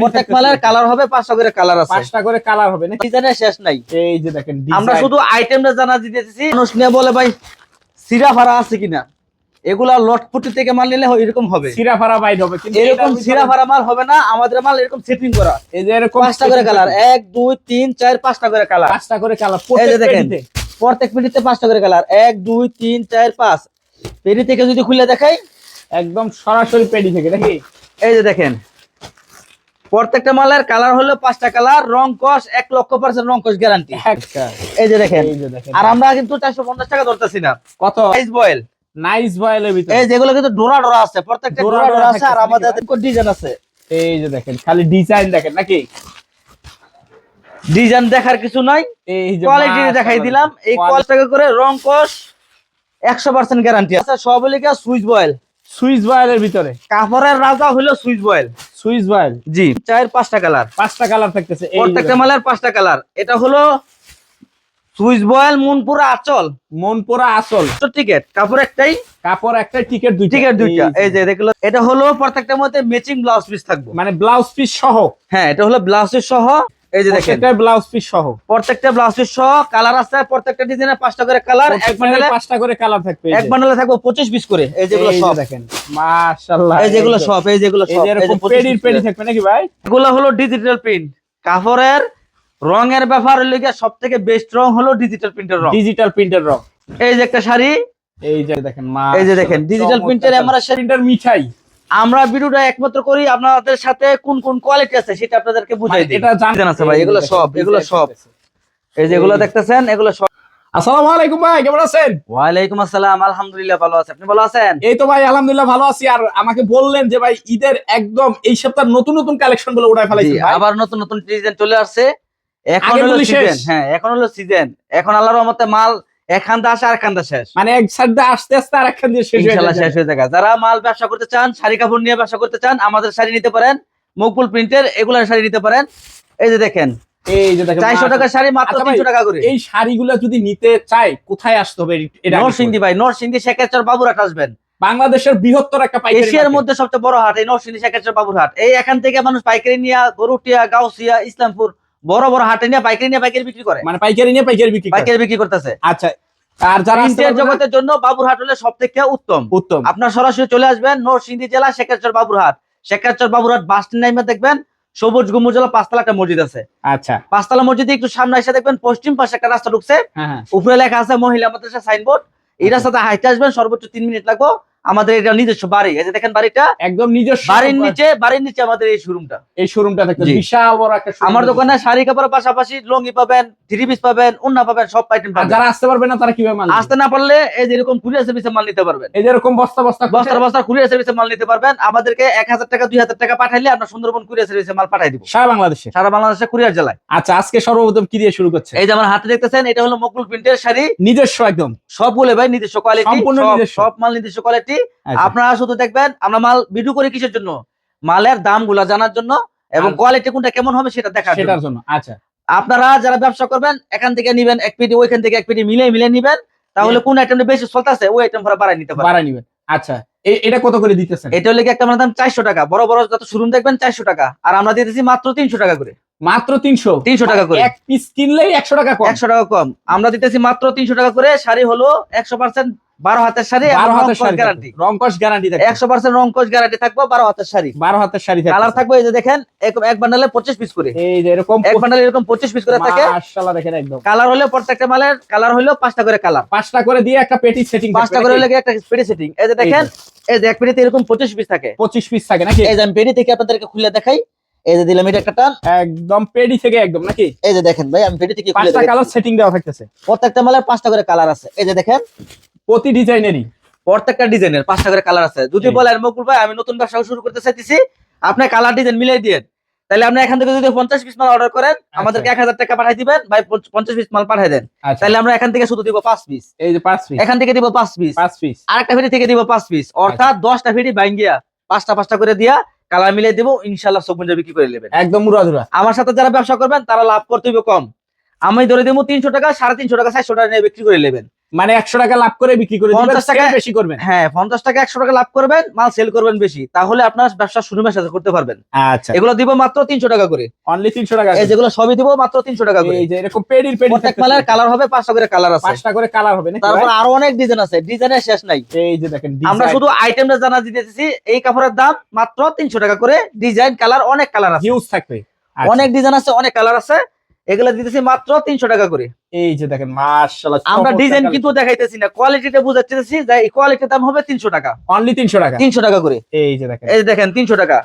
প্রত্যেক মালের কালার হবে পাঁচটা করে কালার আছে। পাঁচটা করে কালার হবে না ডিজাইনের শেষ নাই। এই যে দেখেন আমরা শুধু আইটেমটা জানা দিতেছি মানুষ নিয়ে বলে ভাই সিরা ভাড়া আছে কিনা? এগুলা লটপুটি থেকে মাল নিলে এরকম হবে। সিরা ফারা বাইর হবে কিন্তু এরকম সিরা ভাড়া মাল হবে না আমাদের মাল এরকম সেটিং করা। এই যে এরকম পাঁচটা করে কালার এক দুই তিন চার পাঁচটা করে কালার পাঁচটা করে কালার এই যে দেখেন। প্রত্যেক পেটিতে পাঁচটা করে কালার এক দুই তিন চার পাঁচ। পেটি থেকে যদি খুলে দেখাই। একদম সরাসরি পেডি থেকে নাকি? এই যে দেখেন প্রত্যেকটা মালের কালার হলো পাঁচটা কালার রং কস এক লক্ষ পার্সেন্ট রং কস গ্যারান্টি এই যে দেখেন এই যে দেখেন। আর আমরা কিন্তু চারশো পঞ্চাশ টাকা ধরতেছি না। কত? প্রাইস বয়েল নাইস বয়েলের ভিতরে। এই যেগুলো কিন্তু ডোরা ডোরা আছে প্রত্যেকটা ডোরা ডোরা আছে আর আমাদের ডিজাইন আছে। এই যে দেখেন খালি ডিজাইন দেখেন নাকি? ডিজাইন দেখার কিছু নাই। এই যে কোয়ালিটি দেখাই দিলাম। এই কোয়ালিটি টাকা করে রং কস একশো পার্সেন্ট গ্যারান্টি আছে সবলিকা সুইচ বয়েল সুইস বয়েলের ভিতরে। কাপড়ের রাজা হলো সুইচ বয়েল সুইস জি। চায়ের পাঁচটা কালার। পাঁচটা কালার থাকতেছে প্রত্যেকটা। মালের পাঁচটা কালার। এটা হলো সুইচ বয়েল মুনপুরা আচল। মন আচল। তো টিকেট কাপড় একটাই? কাপড় একটাই টিকেট দুই টিকেট দুইটা। এই এই যে দেখল এটা হলো প্রত্যেকটার মধ্যে ম্যাচিং ব্লাউজ পিস থাকবে। মানে ব্লাউজ পিস সহ। হ্যাঁ এটা হলো ব্লাউজ পিস সহ। এই যে দেখেন। প্রত্যেকটা ব্লাউজ পিস সহ। প্রত্যেকটা ব্লাউজ পিস সহ কালার আছে প্রত্যেকটা ডিজাইনের পাঁচটা করে কালার এক বান্ডেলে পাঁচটা করে কালার থাকবে এক। বান্ডেলে থাকবে পঁচিশ পিস করে এই যেগুলো সব দেখেন মাশাআল্লাহ এই যেগুলো সব এই যেগুলো সব এই যে 25 পেডির পেডি থাকবে নাকি ভাই? এগুলো হলো ডিজিটাল প্রিন্ট কাপড়ের রঙের ব্যাপার গিয়ে সব থেকে বেস্ট রং হলো ডিজিটাল প্রিন্টের রং। ডিজিটাল প্রিন্টের রং। এই যে একটা শাড়ি। এই যে দেখেন মা এই যে দেখেন ডিজিটাল প্রিন্টের আমরা শাড়ি প্রিন্টার মিঠাই। আমরা ভিডিওটা একমাত্র করি আপনাদের সাথে কোন কোন কোয়ালিটি আছে সেটা আপনাদেরকে বুঝাই দিই। এটা জানেন আছে ভাই এগুলো সব এগুলো সব। এই যেগুলো দেখতেছেন এগুলো সব। আসসালামু আলাইকুম ভাই কেমন আছেন? ওয়ালাইকুম আসসালাম আলহামদুলিল্লাহ ভালো আছে। আপনি ভালো আছেন? এই তো ভাই আলহামদুলিল্লাহ ভালো আছি। আর আমাকে বললেন যে ভাই ঈদের একদম এই সপ্তাহ নতুন নতুন কালেকশনগুলো উঠায় ভাই। আবার নতুন নতুন ডিজাইন চলে আসছে। এখন হলো সিজন হ্যাঁ এখন হলো সিজন এখন আল্লাহর রহমতে মাল আসে আর শেষ। মানে এক সাইড আস্তে আস্তে আর একখান দিয়ে শেষ ইনশাআল্লাহ শেষ হয়ে যাবে যারা মাল ব্যবসা করতে চান শাড়ি কাপড় নিয়ে ব্যবসা করতে চান আমাদের শাড়ি নিতে পারেন। মকবুল প্রিন্টের এগুলার শাড়ি নিতে পারেন। এই যে দেখেন এই যে দেখেন চারশো টাকার শাড়ি মাত্র আচ্ছা ভাই, তিনশো টাকা করে। এই শাড়িগুলো যদি নিতে চাই কোথায় আসতে হবে এটা আগে নরসিংদী ভাই নরসিংদী শেখাচর বাবুরহাট আসবেন। বাংলাদেশের বৃহত্তর একটা পাইকারি এশিয়ার মধ্যে সবচেয়ে বড় হাট এই নরসিংদী শেখাচর বাবুরহাট। এই এখান থেকে মানুষ পাইকারি নিয়ে গরুটিয়া গাউসিয়া ইসলামপুর বড় বড় হাটে নিয়ে পাইকারি নিয়ে পাইকারি বিক্রি করে। মানে পাইকারি নিয়ে পাইকারি বিক্রি করে। পাইকারি বিক্রি করতেছে। আচ্ছা আর যারা না, জগতের জন্য বাবুরহাট হলে সব থেকে উত্তম। উত্তম। আপনার সরাসরি চলে আসবেন নরসিংদী জেলা শেখাচর বাবুরহাট শেখাচর বাবুরহাট বাস স্ট্যান্ড নাইমে দেখবেন সবুজ গম্বুজলা পাঁচতলা একটা মসজিদ আছে। আচ্ছা। পাঁচতলা মসজিদে একটু সামনে এসে দেখবেন পশ্চিম পাশে একটা রাস্তা ঢুকছে। হ্যাঁ হ্যাঁ। উপরে লেখা আছে মহিলা মাদ্রাসা সাইনবোর্ড। এই রাস্তাতে হাইটে আসবেন সর্বোচ্চ তিন মিনিট লাগবে। আমাদের এটা নিজস্ব বাড়ি। এই যে দেখেন বাড়িটা একদম নিজস্ব বাড়ির নিচে বাড়ির নিচে আমাদের এই শোরুমটা এই শোরুমটা জি। বিশাল বড় একটা আমার দোকানে শাড়ি কাপড়ের পাশাপাশি লঙ্গি পাবেন থ্রি পিস পাবেন উন্না পাবেন সব আইটেম পাবেন। যারা আসতে পারবে না তারা কীভাবে মাল? আসতে না পারলে এই যেরকম কুরিয়ার সার্ভিসে মাল নিতে পারবেন। এই যে এরকম বস্তা বস্তা বস্তার বস্তা কুরিয়ার সার্ভিসে মাল নিতে পারবেন। আমাদেরকে এক হাজার টাকা দুই হাজার টাকা পাঠাইলে আমরা সুন্দরবন কুরিয়ার সার্ভিসে মাল পাঠাই দিব। সারা বাংলাদেশে? সারা বাংলাদেশে কুরিয়ার জেলায়। আচ্ছা আজকে সর্বপ্রথম কি দিয়ে শুরু করছে? এই যে আমার হাতে দেখতেছেন এটা হলো মকুল প্রিন্টের শাড়ি। নিজস্ব একদম? সব বলে ভাই নিজস্ব কোয়ালিটি সম্পূর্ণ নিজস্ব। সব মাল নিজস্ব কোয়ালিটি আচ্ছা। আপনারা শুধু দেখবেন আমরা মাল ভিডিও করি কিসের জন্য? মালের দামগুলা জানার জন্য এবং কোয়ালিটি কোনটা কেমন হবে সেটা দেখার জন্য। সেটার জন্য আচ্ছা। আপনারা যারা ব্যবসা করবেন এখান থেকে নিবেন এক পেটি ওইখান থেকে এক পেটি মিলে মিলে নিবেন। তাহলে কোন আইটেমটা বেশি চলতেছে ওই আইটেম ভরা বাড়াই নিতে পারেন বাড়াই নিবেন আচ্ছা এটা কত করে দিতেছেন? এটা হলে কি একটা মানে দাম চারশো টাকা। বড় বড় যত শোরুম দেখবেন চারশো টাকা। আর আমরা দিতেছি মাত্র তিনশো টাকা করে। মাত্র তিনশো? 300 টাকা করে। এক পিস কিনলেই একশো টাকা কম। একশো টাকা কম। আমরা দিতেছি মাত্র তিনশো টাকা করে। শাড়ি হলো একশো পার্সেন্ট বারো হাতের শাড়ি বারো হাতের শাড়ি গ্যারান্টি রংকশ গ্যারান্টি থাকবে। একশো পার্সেন্ট রংকশ গ্যারান্টি থাকব বারো হাতের শাড়ি। বারো হাতের শাড়ি কালার থাকবে এই যে দেখেন এক- এক বান্ডালে পঁচিশ পিস করে। এই যে এরকম এক বান্ডালে এরকম পঁচিশ পিস করে থাকে। মাশাআল্লাহ দেখেন একদম। কালার হলে প্রত্যেকটা মালের কালার হলো পাঁচটা করে কালার পাঁচটা করে দিয়ে একটা পেটি সেটিং পাঁচটা করে একটা পেটি সেটিং এই যে দেখেন এই যে। এক পেটিতে এরকম পঁচিশ পিস থাকে। পঁচিশ পিস থাকে নাকি? এই যে আমি পেটি থেকে আপনাদেরকে খুলে দেখাই। এই যে দিলাম এটা একটা টান একদম পেডি থেকে একদম নাকি? এই যে দেখেন ভাই আমি পেটি থেকে পাঁচটা কালার সেটিং দেওয়া থাকতেছে। প্রত্যেকটা মালের পাঁচটা করে কালার আছে। এই যে দেখেন প্রতি ডিজাইনেরই। প্রত্যেকটা ডিজাইনের পাঁচটা করে কালার আছে। যদি। বলেন মকুল ভাই আমি নতুন ব্যবসা শুরু করতে চাইতেছি আপনি কালার ডিজাইন মিলাই দিয়ে তাহলে আপনি এখান থেকে যদি পঞ্চাশ পিস মাল অর্ডার করেন আমাদেরকে এক হাজার টাকা পাঠাই দিবেন। ভাই পঞ্চাশ পিস মাল পাঠাই দেন। আচ্ছা। তাহলে আমরা এখান থেকে শুধু দিব পাঁচ পিস এই যে পাঁচ পিস এখান থেকে দিব পাঁচ পিস পাঁচ পিস আরেকটা ফিরি থেকে দিব পাঁচ পিস অর্থাৎ দশটা ফিরি ভাঙ্গিয়া পাঁচটা পাঁচটা করে দিয়া কালার মিলাই দিব ইনশাল্লাহ সব বিক্রি করে নেবেন। একদম মুরাধুরা আমার সাথে যারা ব্যবসা করবেন তারা লাভ করতে হবে কম। আমি ধরে দেবো তিনশো টাকা সাড়ে তিনশো টাকা চারশো টাকা নিয়ে বিক্রি করে নেবেন। মানে একশো টাকা লাভ করে বিক্রি করে 50 টাকা- বেশি করবেন। হ্যাঁ পঞ্চাশ টাকা একশো টাকা লাভ করবেন মাল সেল করবেন বেশি। তাহলে আপনার ব্যবসা সুনিমের সাথে করতে পারবেন। আচ্ছা। এগুলো দিব মাত্র তিনশো টাকা করে। অনলি তিনশো টাকা এই যেগুলো সবই দিব মাত্র তিনশো টাকা করে। এই যে এরকম পেডির পেডি প্রত্যেক মালের কালার হবে পাঁচটা করে কালার আছে। পাঁচটা করে কালার হবে তারপর আরও অনেক ডিজাইন আছে। ডিজাইনের শেষ নাই। এই যে দেখেন আমরা শুধু আইটেমটা জানা দিতেছি এই কাপড়ের দাম মাত্র তিনশো টাকা করে। ডিজাইন কালার অনেক কালার আছে। হিউজ থাকবে। আচ্ছা, অনেক ডিজাইন আছে অনেক কালার আছে। এগুলো দিতেছি মাত্র তিনশো টাকা করে। এই যে দেখেন মাশাআল্লাহ আমরা ডিজাইন কিন্তু দেখাইতেছি না কোয়ালিটিটা বুঝাচ্ছি যে এই কোয়ালিটির দাম হবে তিনশো টাকা। অনলি তিনশো টাকা? তিনশো টাকা করে। এই যে দেখেন। এই যে দেখেন তিনশো টাকা।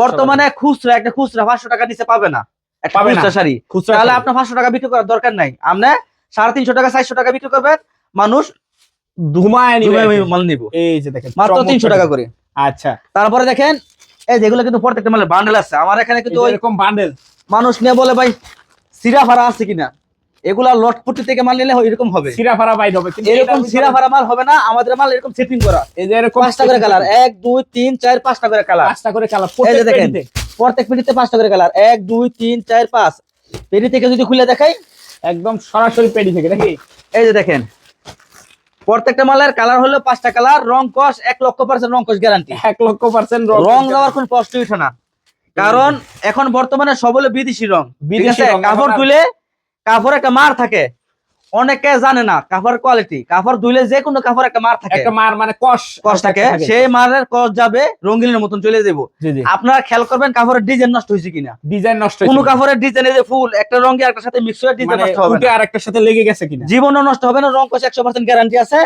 বর্তমানে খুচরা একটা খুচরা পাঁচশো টাকা নিচে পাবে না। একটা খুচরা শাড়ি। তাহলে আপনার পাঁচশো টাকা বিক্রি করার দরকার নাই। আপনি সাড়ে তিনশো টাকা চারশো টাকা বিক্রি করবেন। মানুষ ধুমায় মাল নিব। এই যে দেখেন মাত্র তিনশো টাকা করে। আচ্ছা। তারপরে দেখেন এই যেগুলো কিন্তু প্রত্যেকটা মালের বান্ডেল আছে। আমার এখানে কিন্তু কিন্তু ওই এরকম বান্ডেল মানুষ নিয়ে বলে ভাই সিরা ভাড়া আছে কিনা? এগুলা লটপুটি থেকে মাল নিলে এরকম হবে। সিরাফারা বাইর হবে এরকম মাল হবে না আমাদের মাল এরকম সেটিং করা। এই যে এরকম পাঁচটা করে কালার এক দুই তিন চার পাঁচটা করে কালার পাঁচটা করে কালার এই যে প্রত্যেক দেখেন প্রত্যেক পেটিতে পাঁচটা করে কালার এক দুই তিন চার পাঁচ। পেটি থেকে যদি খুলে দেখাই একদম সরাসরি পেডি থেকে নাকি এই যে দেখেন প্রত্যেকটা মালের কালার হলো পাঁচটা কালার রং কস এক লক্ষ পার্সেন্ট রং কস গ্যারান্টি এক লক্ষ পার্সেন্ট রং দেওয়ার কোন কষ্ট উঠে না। কারণ এখন বর্তমানে সব হলো বিদেশি রং। বিদেশি কাপড় তুলে কাপড় একটা মার থাকে। অনেকে জানে না কাপড় কোয়ালিটি কাপড় ধুলে যে কোনো কাপড় একটা মার থাকে। একটা মার মানে কষ কস থাকে। সেই মারের কস যাবে রঙিনের মতন চলে যাব। আপনারা খেয়াল করবেন কাপড়ের ডিজাইন নষ্ট হয়েছে কিনা। ডিজাইন নষ্ট কোন কাপড়ের ডিজাইন যে ফুল একটা রঙে একটা সাথে মিক্স হয়ে ডিজাইন মানে নষ্ট হবে আর একটার সাথে লেগে গেছে কিনা। জীবনও নষ্ট হবে না রং কষ একশো পার্সেন্ট গ্যারান্টি আছে।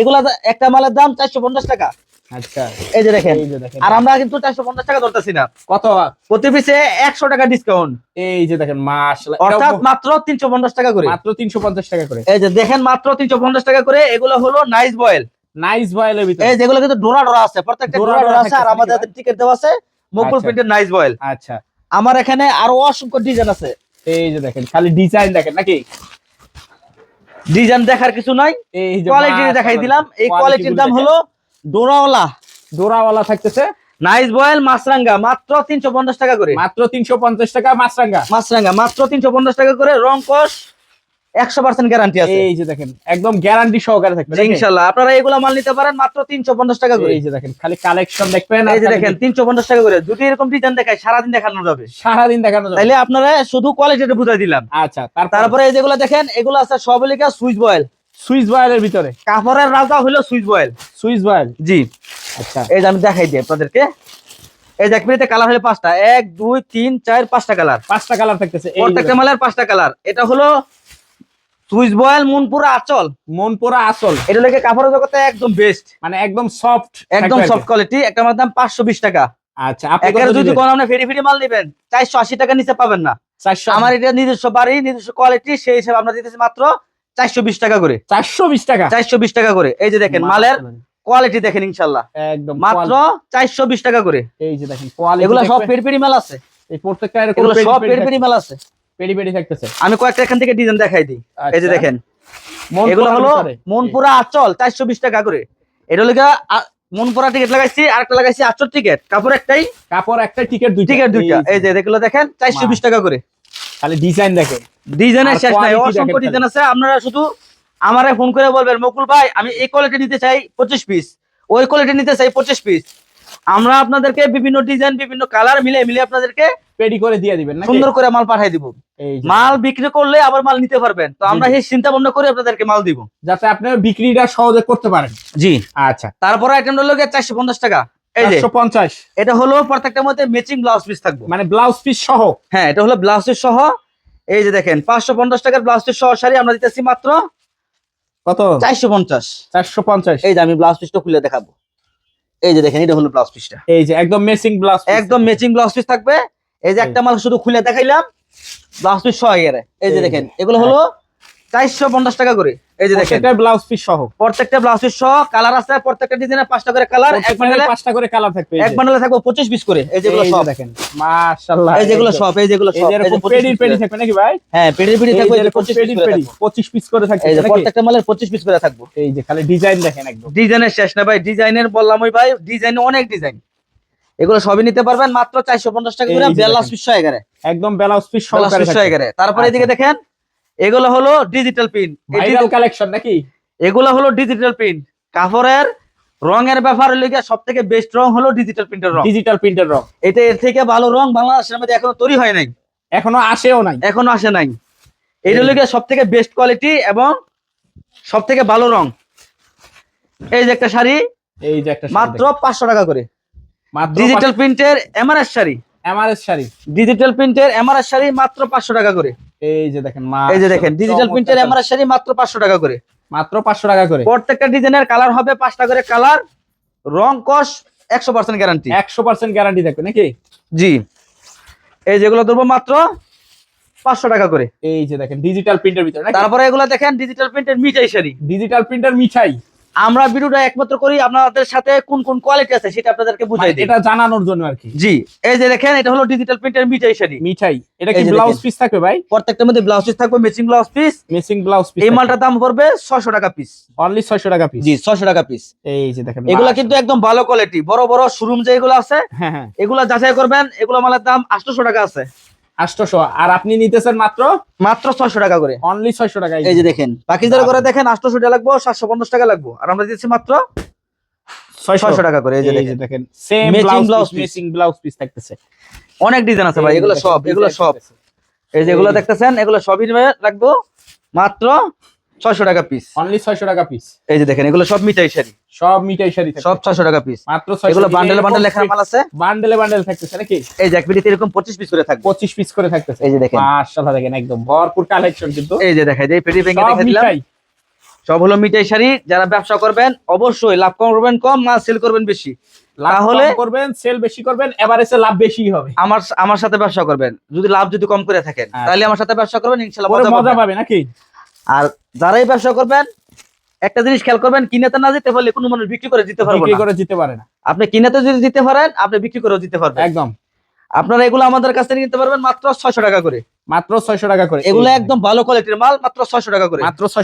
এগুলা একটা মালের দাম চারশো পঞ্চাশ টাকা। আচ্ছা এই যে দেখেন এই যে দেখেন। আর আমরা কিন্তু চারশো পঞ্চাশ টাকা ধরতেছি না। কত? প্রতি পিসে একশো টাকা ডিসকাউন্ট এই যে দেখেন মাশাআল্লাহ অর্থাৎ মাত্র তিনশো পঞ্চাশ টাকা করে। মাত্র 350 টাকা করে। এই যে দেখেন মাত্র তিনশো পঞ্চাশ টাকা করে এগুলো হলো নাইস বয়েল নাইস বয়েলের ভিতরে। এই যেগুলো কিন্তু ডোরা ডোরা আছে প্রত্যেকটা ডোরা ডোরা ডোরা ডোরা আছে আর আমাদের নাকি টিকিট দেওয়া আছে মুকুল। প্রিন্টের নাইস বয়েল আচ্ছা। আমার এখানে আরও অসংখ্য ডিজাইন আছে। এই যে দেখেন খালি ডিজাইন দেখেন নাকি? ডিজাইন দেখার কিছু নাই। এই কোয়ালিটি দেখাই দিলাম। এই কোয়ালিটির দাম। হলো ডোরাওয়ালা ডোরাওয়ালা থাকতেছে। নাইস বয়েল মাছরাঙ্গা। মাত্র তিনশো পঞ্চাশ টাকা করে। মাত্র 350 টাকা মাছরাঙ্গা। মাছরাঙ্গা মাত্র তিনশো পঞ্চাশ টাকা করে। রং কস একশো পার্সেন্ট গ্যারান্টি আছে। এই যে দেখেন একদম গ্যারান্টি সহকারে থাকবে ইনশাল্লাহ আপনারা এগুলো মাল নিতে পারেন মাত্র তিনশো পঞ্চাশ টাকা করে। এই যে দেখেন খালি কালেকশন দেখবেন এই যে দেখেন তিনশো পঞ্চাশ টাকা করে। যদি এরকম ডিজাইন দেখায় সারাদিন দেখানো যাবে। সারাদিন দেখানো যাবে। আপনারা শুধু কোয়ালিটিটা বুঝাই দিলাম। আচ্ছা তারপর তারপরে এই যেগুলো দেখেন এগুলো আছে সব লিখা সুইচ বয়েল। সুইস বয়েলের ভিতরে। কাপড়ের রাজা হলো সুইচ বয়েল। Swiss voile. জি। আচ্ছা। এই যে আমি দেখাই দিই আপনাদেরকে। এই যে এক মিনিটে কালার হলো পাঁচটা। এক দুই তিন চার পাঁচটা কালার। পাঁচটা কালার থাকতেছে প্রত্যেকটা মালের পাঁচটা কালার। এটা হলো সুইচ বয়েল মনপুরা আচল। মন পোড়া আসল এটা লেগে কাপড়ের জগতে একদম বেস্ট মানে একদম সফট একদম সফট কোয়ালিটি একটা মালের দাম পাঁচশো বিশ টাকা। আচ্ছা আপনি যদি কোনো আপনি ফেরি ফেরি মাল নেবেন চারশো আশি টাকা নিচে পাবেন না। 400 আমার এটা নিজস্ব বাড়ি নিজস্ব কোয়ালিটি সেই হিসাবে আমরা দিতেছি মাত্র চারশো বিশ টাকা করে। 420 টাকা? চারশো বিশ টাকা করে। এই যে দেখেন মালের কোয়ালিটি দেখেন ইনশাল্লাহ। একদম মাত্র চারশো বিশ টাকা করে। এই যে দেখেন কোয়ালিটি এগুলো সব পেরি পেরি মাল আছে। এই প্রত্যেকটা এগুলো সব পেডি পেরি পেরি মাল আছে। থাকতেছে। আমি কয়েকটা এখান থেকে ডিজাইন দেখাই দিই। এই যে আচ্ছা। দেখেন এগুলো হলো। মনপুরা আচল চারশো বিশ টাকা করে। এটা হলো মনপুরা টিকিট লাগাইছি আরেকটা লাগাইছি আচল টিকিট কাপড় একটাই। কাপড় একটা টিকিট দুই টিকিট দুইটা। এই যে। এগুলো দেখেন চারশো বিশ টাকা করে। খালি ডিজাইন দেখেন। ডিজাইনের শেষ নাই অসংখ্য ডিজাইন আছে আপনারা শুধু আমারে ফোন করে বলবেন মুকুল ভাই আমি এই কোয়ালিটি নিতে চাই পঁচিশ পিস ওই কোয়ালিটি নিতে চাই পঁচিশ পিস আমরা আপনাদেরকে বিভিন্ন ডিজাইন বিভিন্ন কালার মিলে মিলে আপনাদেরকে করে দিয়ে দিবেন সুন্দর করে মাল দিব। মাল বিক্রি করলে আবার মাল নিতে পারবেন। তো আমরা। সেই চিন্তা ভাবনা করে আপনাদেরকে মাল দিব। যাতে আপনি বিক্রিটা সহজে করতে পারেন। জি। আচ্ছা। তারপরে আইটেম হলো চারশো পঞ্চাশ টাকা। এই যে 450 এটা হলো প্রত্যেকটার মধ্যে ম্যাচিং ব্লাউজ পিস থাকবে। মানে ব্লাউজ পিস সহ? হ্যাঁ এটা হলো ব্লাউজ পিস সহ এই যে দেখেন পাঁচশো পঞ্চাশ টাকার ব্লাউজ পিস সহ শাড়ি আমরা দিতেছি মাত্র কত? চারশো পঞ্চাশ। 450 এই যে আমি ব্লাউজ পিসটা খুলে দেখাবো। এই যে দেখেন এটা হলো ব্লাউজ পিসটা। এই যে একদম মেসিং ব্লাউজ একদম ম্যাচিং ব্লাউজ পিস থাকবে। এই যে একটা মাল শুধু খুলে দেখাইলাম ব্লাউজ পিস সহ এই যে দেখেন এগুলো হলো চারশো পঞ্চাশ টাকা করে। এই যে দেখেন। ব্লাউজ পিস সহ। প্রত্যেকটা ব্লাউজ পিস সহ কালার আছে প্রত্যেকটা ডিজাইনের পাঁচটা করে কালার এক বান্ডেলে পাঁচটা করে কালার থাকবে এক বান্ডেলে থাকবে পঁচিশ পিস করে। এই যেগুলো সব। দেখেন মাশাআল্লাহ এই যেগুলো সব এই যেগুলো সব যে এই যে এরকম 25 পেডি piece পেডি করে। থাকবে নাকি ভাই? হ্যাঁ পেডি পেডি থাকবে যে এই যে এরকম 25 পেডি পেডি থাকবে। 25 পিস করে থাকবে এই যে প্রত্যেকটা মালের পঁচিশ পিস করে থাকব। এই যে খালি ডিজাইন দেখেন একদম। ডিজাইনের শেষ না ভাই ডিজাইনের বললাম ওই ভাই ডিজাইন অনেক ডিজাইন এগুলো সবই নিতে পারবেন মাত্র চারশো পঞ্চাশ টাকা করে এগারে একদম ব্লাউজ পিস এগারে তারপরে আচ্ছা। এদিকে দেখেন এগুলো হলো ডিজিটাল পিন ভাইরাল কালেকশন নাকি? এগুলো হলো ডিজিটাল প্রিন্ট কাপড়ের রঙের ব্যাপার লেগে সব থেকে বেস্ট রং হলো ডিজিটাল প্রিন্টের রং। ডিজিটাল প্রিন্টের রং। এটা এর থেকে ভালো রং বাংলাদেশের মধ্যে এখনও তৈরি হয় নাই। এখনও আসেও নাই। এখনও আসে নাই। এটা লেগে সব থেকে বেস্ট কোয়ালিটি এবং সব থেকে ভালো রং। এই যে একটা শাড়ি এই যে একটা মাত্র পাঁচশো টাকা করে। মাত্র ডিজিটাল প্রিন্টের MRS sari. MRS sari. Digital প্রিন্টের এমআরএস শাড়ি মাত্র পাঁচশো টাকা করে। এই যে দেখেন এই যে দেখেন ডিজিটাল প্রিন্টের এমআরএস শাড়ি মাত্র পাঁচশো টাকা করে। মাত্র পাঁচশো টাকা করে। প্রত্যেকটা ডিজাইনের কালার হবে পাঁচটা করে কালার রং কস একশো পার্সেন্ট গ্যারান্টি একশো পার্সেন্ট গ্যারান্টি থাকবে নাকি? জি। এই যেগুলো ধরবো মাত্র পাঁচশো টাকা করে। এই যে দেখেন ডিজিটাল প্রিন্টের ভিতরে তারপরে এগুলো দেখেন ডিজিটাল প্রিন্টের Mithai sari. Digital printer Mithai. আমরা ভিডিওটা একমাত্র করি আপনাদের সাথে কোন কোন কোয়ালিটি আছে সেটা আপনাদেরকে বুঝাই মানে দিই। এটা জানানোর জন্য আর কি। জি এই যে দেখেন এটা হলো ডিজিটাল প্রিন্টের মিঠাই শাড়ি। মিঠাই এটা কি ব্লাউজ পিস থাকবে ভাই? প্রত্যেকটার মধ্যে ব্লাউজ পিস থাকবে matching blouse piece matching blouse piece এই মালটার দাম পড়বে ছয়শো টাকা পিস অনলি ছয়শো টাকা পিস জি ছয়শো টাকা পিস এই যে দেখেন এগুলা কিন্তু একদম ভালো কোয়ালিটি বড় বড় শোরুম যেগুলো আছে হ্যাঁ হ্যাঁ। এগুলা যাচাই করবেন এগুলো মালের দাম আটশোশো টাকা আছে। আটশোশো আর আপনি নিতেছেন মাত্র? মাত্র ছয়শো টাকা করে। অনলি ছয়শো টাকা এই যে দেখেন পাকিস্তানের করে দেখেন আটশোশো টাকা লাগবো সাতশো পঞ্চাশ টাকা লাগবো। আর আমরা দিচ্ছি মাত্র ছয়শো। টাকা করে এই যে দেখেন। Same blouse matching blouse piece থাকতেছে। অনেক ডিজাইন আছে ভাই এগুলো সব এগুলো সব। এই যেগুলো এগুলো দেখতেছেন এগুলো সবই লাগবে মাত্র ছয়শো টাকা পিস অনলি ছয়শো টাকা পিস এই যে দেখেন এগুলো সব মিঠাই শাড়ি। সব মিঠাই শাড়ি সব ছয়শো টাকা পিস মাত্র ছয়শো এগুলো বান্ডেল বান্ডেল লেখা মাল আছে? বান্ডেলে বান্ডেল থাকতেছে নাকি? এই যে এক মিনিট এরকম পঁচিশ পিস করে থাকবে। পিস করে থাকতেছে। এই যে দেখেন। মাশাআল্লাহ দেখেন একদম ভরপুর কালেকশন কিন্তু। এই যে দেখেন এই পেটি ভেঙে দেখে দিলাম। সব হলো মিঠাই শাড়ি। যারা ব্যবসা করবেন অবশ্যই লাভ কম করবেন কম মাল সেল করবেন বেশি। লাভ তাহলে- করবেন সেল বেশি করবেন এভারেজে লাভ বেশি হবে। আমার আমার সাথে ব্যবসা করবেন। যদি লাভ যদি কম করে থাকেন আচ্ছা। তাহলে আমার সাথে ব্যবসা করবেন ইনশাল্লাহ মজা মজা পাবে নাকি? আর যারাই ব্যবসা করবেন একটা জিনিস খেয়াল করবেন কিনেতে না যেতে পারলে কোনো মানুষ বিক্রি করে জিতে পারবে বিক্রি করে জিতে পারে না। আপনি কিনেতে যদি জিতে পারেন আপনি বিক্রি করে জিতে পারবেন। একদম। আপনারা এগুলো আমাদের কাছ থেকে নিতে পারবেন মাত্র ছয়শো টাকা করে। মাত্র ছয়শো টাকা করে। এগুলো একদম ভালো কোয়ালিটির মাল মাত্র ছয়শো টাকা করে। মাত্র